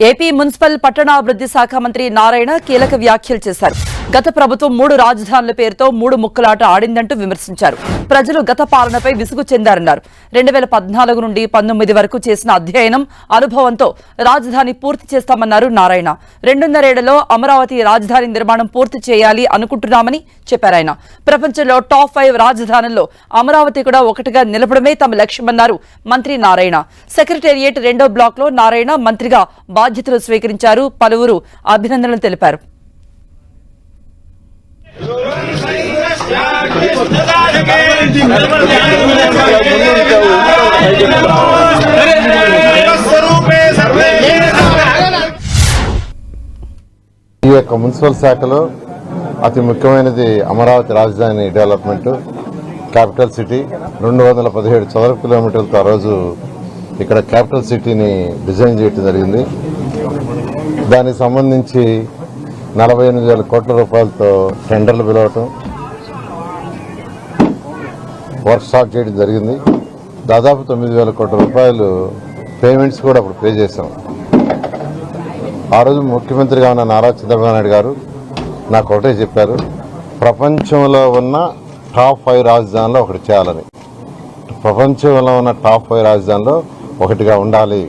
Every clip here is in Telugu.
ఏపీ మున్సిపల్ పట్టణాభివృద్ధి శాఖ మంత్రి నారాయణ కీలక వ్యాఖ్యలు చేశారు. గత ప్రభుత్వం మూడు రాజధానుల పేరుతో మూడు ముక్కలాట ఆడిందంటూ విమర్శించారు. ప్రజలు గత పాలనపై విసుగు చెందారన్నారు. రెండు వేల పద్నాలుగు నుండి పంతొమ్మిది వరకు చేసిన అధ్యయనం అనుభవంతో రాజధాని పూర్తి చేస్తామన్నారు నారాయణ. రెండున్నరేళ్ళలో అమరావతి రాజధాని నిర్మాణం పూర్తి చేయాలి అనుకుంటున్నామని చెప్పారు ఆయన. ప్రపంచంలో టాప్ ఫైవ్ రాజధానుల్లో అమరావతి కూడా ఒకటిగా నిలపడమే తమ లక్ష్యమన్నారు మంత్రి నారాయణ. సెక్రటేరియట్ రెండో బ్లాక్లో నారాయణ మంత్రిగా బాధ్యతలు స్వీకరించారు. పలువురు అభినందనలు తెలిపారు. ఈ యొక్క మున్సిపల్ శాఖలో అతి ముఖ్యమైనది అమరావతి రాజధాని డెవలప్మెంట్ క్యాపిటల్ సిటీ. రెండు వందల పదిహేడు చదరపు కిలోమీటర్లతో ఆ రోజు ఇక్కడ క్యాపిటల్ సిటీని డిజైన్ చేయడం జరిగింది. దానికి సంబంధించి నలభై ఎనిమిది వేల కోట్ల రూపాయలతో టెండర్లు పిలవటం వర్క్ స్టార్ట్ చేయడం జరిగింది. దాదాపు తొమ్మిది వేల కోట్ల రూపాయలు పేమెంట్స్ కూడా అప్పుడు పే చేశాం. ఆ రోజు ముఖ్యమంత్రిగా ఉన్న నారా చంద్రబాబు నాయుడు గారు నాకు ఒకటే చెప్పారు ప్రపంచంలో ఉన్న టాప్ ఫైవ్ రాజధానిలో ఒకటి చేయాలని. ప్రపంచంలో ఉన్న టాప్ ఫైవ్ రాజధానిలో ఒకటిగా ఉండాలి.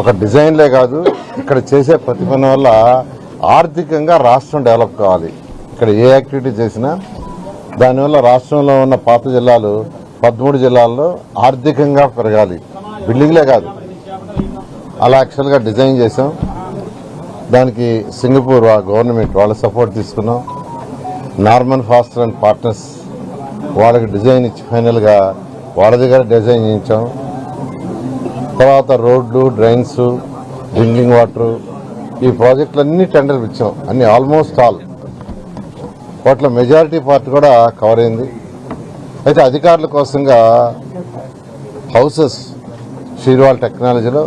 ఒక డిజైన్లే కాదు ఇక్కడ చేసే ప్రతి పని వల్ల ఆర్థికంగా రాష్ట్రం డెవలప్ కావాలి. ఇక్కడ ఏ యాక్టివిటీ చేసినా దానివల్ల రాష్ట్రంలో ఉన్న పాత జిల్లాలు పదమూడు జిల్లాల్లో ఆర్థికంగా పెరగాలి. బిల్డింగ్లే కాదు. అలా యాక్చువల్గా డిజైన్ చేసాం. దానికి సింగపూర్ గవర్నమెంట్ వాళ్ళ సపోర్ట్ తీసుకున్నాం. నార్మన్ ఫాస్టర్ అండ్ పార్ట్నర్స్ వాళ్ళకి డిజైన్ ఇచ్చి ఫైనల్గా వాళ్ళ దగ్గర డిజైన్ చేయించాం. తర్వాత రోడ్లు డ్రైన్స్ డ్రింకింగ్ వాటర్ ఈ ప్రాజెక్టులన్నీ టెండర్ ఇచ్చాం అన్ని ఆల్మోస్ట్ ఆల్. వాటిలో మెజారిటీ పార్ట్ కూడా కవర్ అయింది. అయితే అధికారుల కోసంగా హౌసెస్ షీర్వాల్ టెక్నాలజీలో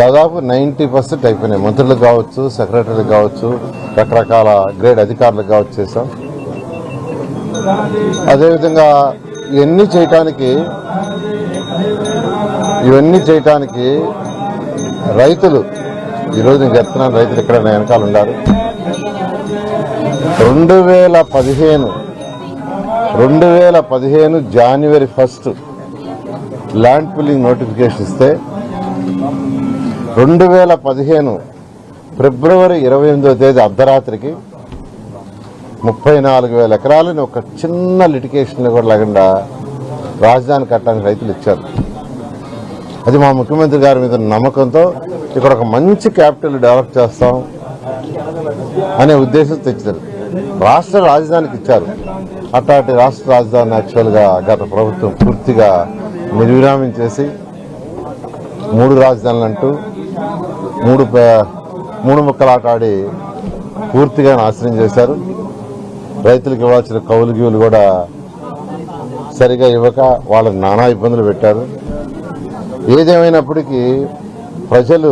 దాదాపు నైంటీ పర్సెంట్ అయిపోయినాయి. మంత్రులకు కావచ్చు సెక్రటరీలకు కావచ్చు రకరకాల గ్రేడ్ అధికారులకు కావచ్చు చేసాం అదేవిధంగా ఇవన్నీ చేయటానికి ఇవన్నీ చేయటానికి రైతులు ఈరోజు నేను చెప్తున్నాను రైతులు ఇక్కడ వెనకాల ఉన్నారు. రెండు వేల పదిహేను రెండు వేల పదిహేను జనవరి ఫస్ట్ ల్యాండ్ పుల్లింగ్ నోటిఫికేషన్ ఇస్తే రెండు వేల పదిహేను ఫిబ్రవరి ఇరవై ఎనిమిదో తేదీ అర్ధరాత్రికి ముప్పై నాలుగు వేల ఎకరాలని ఒక చిన్న లిటికేషన్ కూడా లేకుండా రాజధాని కట్టడానికి రైతులు ఇచ్చారు. అది మా ముఖ్యమంత్రి గారి మీద నమ్మకంతో ఇక్కడ ఒక మంచి క్యాపిటల్ డెవలప్ చేస్తాం అనే ఉద్దేశం తెచ్చారు రాష్ట్ర రాజధానికి ఇచ్చారు. అట్లాంటి రాష్ట్ర రాజధాని యాక్చువల్గా గత ప్రభుత్వం పూర్తిగా నిర్విరామం చేసి మూడు రాజధానులు అంటూ మూడు పే- మూడు ముక్కలు పూర్తిగా నాశనం చేశారు. రైతులకు ఇవ్వాల్సిన కౌలు గీవులు కూడా సరిగా ఇవ్వక వాళ్ళకి నానా ఇబ్బందులు పెట్టారు. ఏదేమైనప్పటికీ ప్రజలు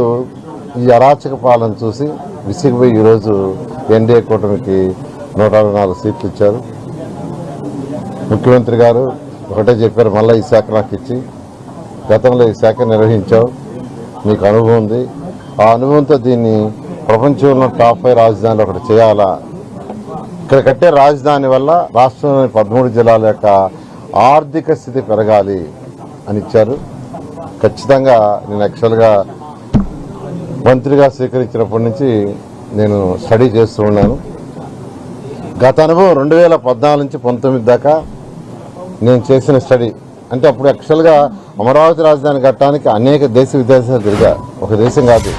ఈ అరాచక పాలన చూసి విసిగిపోయి ఈరోజు ఎన్డీఏ కూటమికి నూట అరవై నాలుగు సీట్లు ఇచ్చారు. ముఖ్యమంత్రి గారు ఒకటే చెప్పారు మళ్ళీ ఈ శాఖ నాకు ఇచ్చి గతంలో ఈ శాఖ నిర్వహించావు మీకు అనుభవం ఉంది. ఆ అనుభవంతో దీన్ని ప్రపంచంలో టాప్ ఫైవ్ రాజధానిలో ఒకటి చేయాలా? ఇక్కడ కట్టే రాజధాని వల్ల రాష్ట్రంలోని పదమూడు జిల్లాల యొక్క ఆర్థిక స్థితి పెరగాలి అని ఇచ్చారు. ఖచ్చితంగా నేను యాక్చువల్గా మంత్రిగా స్వీకరించినప్పటి నుంచి నేను స్టడీ చేస్తూ ఉన్నాను. గత అనుభవం రెండు వేల పద్నాలుగు నుంచి పంతొమ్మిది దాకా నేను చేసిన స్టడీ. అంటే అప్పుడు యాక్చువల్గా అమరావతి రాజధాని కట్టడానికి అనేక దేశ విదేశాలు తిరిగా. ఒక దేశం కాదు.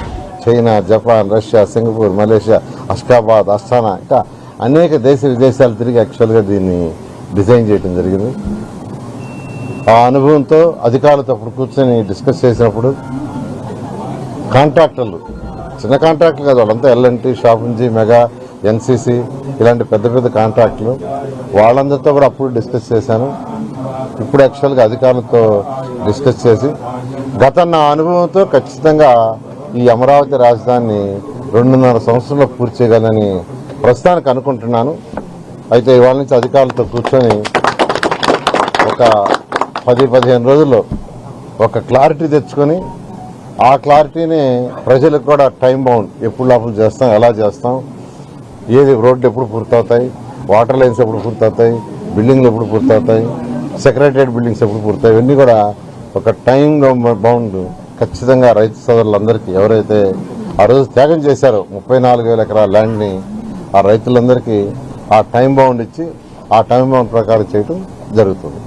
China Japan Russia Singapore Malaysia Ashgabat Astana ఇంకా అనేక దేశ విదేశాలు తిరిగి యాక్చువల్గా దీన్ని డిజైన్ చేయడం జరిగింది. ఆ అనుభవంతో అధికారులతో అప్పుడు కూర్చొని డిస్కస్ చేసినప్పుడు కాంట్రాక్టర్లు చిన్న కాంట్రాక్టర్లు కాదు వాళ్ళంతా ఎల్ఎన్టీ షాపుంజీ మెగా ఎన్సీసీ ఇలాంటి పెద్ద పెద్ద కాంట్రాక్టులు. వాళ్ళందరితో కూడా అప్పుడు డిస్కస్ చేశాను. ఇప్పుడు యాక్చువల్గా అధికారులతో డిస్కస్ చేసి గత నా అనుభవంతో ఖచ్చితంగా ఈ అమరావతి రాజధానిని రెండున్నర సంవత్సరంలో పూర్తి చేయగలని ప్రస్తుతానికి అనుకుంటున్నాను. అయితే ఇవాళ నుంచి అధికారులతో కూర్చొని ఒక పది పదిహేను రోజుల్లో ఒక క్లారిటీ తెచ్చుకొని ఆ క్లారిటీని ప్రజలకు కూడా టైం బౌండ్ ఎప్పుడు లోపల చేస్తాం ఎలా చేస్తాం ఏది రోడ్లు ఎప్పుడు పూర్తవుతాయి వాటర్ లైన్స్ ఎప్పుడు పూర్తవుతాయి బిల్డింగ్లు ఎప్పుడు పూర్తవుతాయి సెక్రటరియట్ బిల్డింగ్స్ ఎప్పుడు పూర్తవుతాయి ఇవన్నీ కూడా ఒక టైం బౌండ్ ఖచ్చితంగా రైతు సోదరులందరికీ ఎవరైతే ఆ రోజు త్యాగం చేశారో ముప్పై నాలుగు వేల ఎకరాల ల్యాండ్ని ఆ రైతులందరికీ ఆ టైం బౌండ్ ఇచ్చి ఆ టైం బౌండ్ ప్రకారం చేయటం జరుగుతుంది.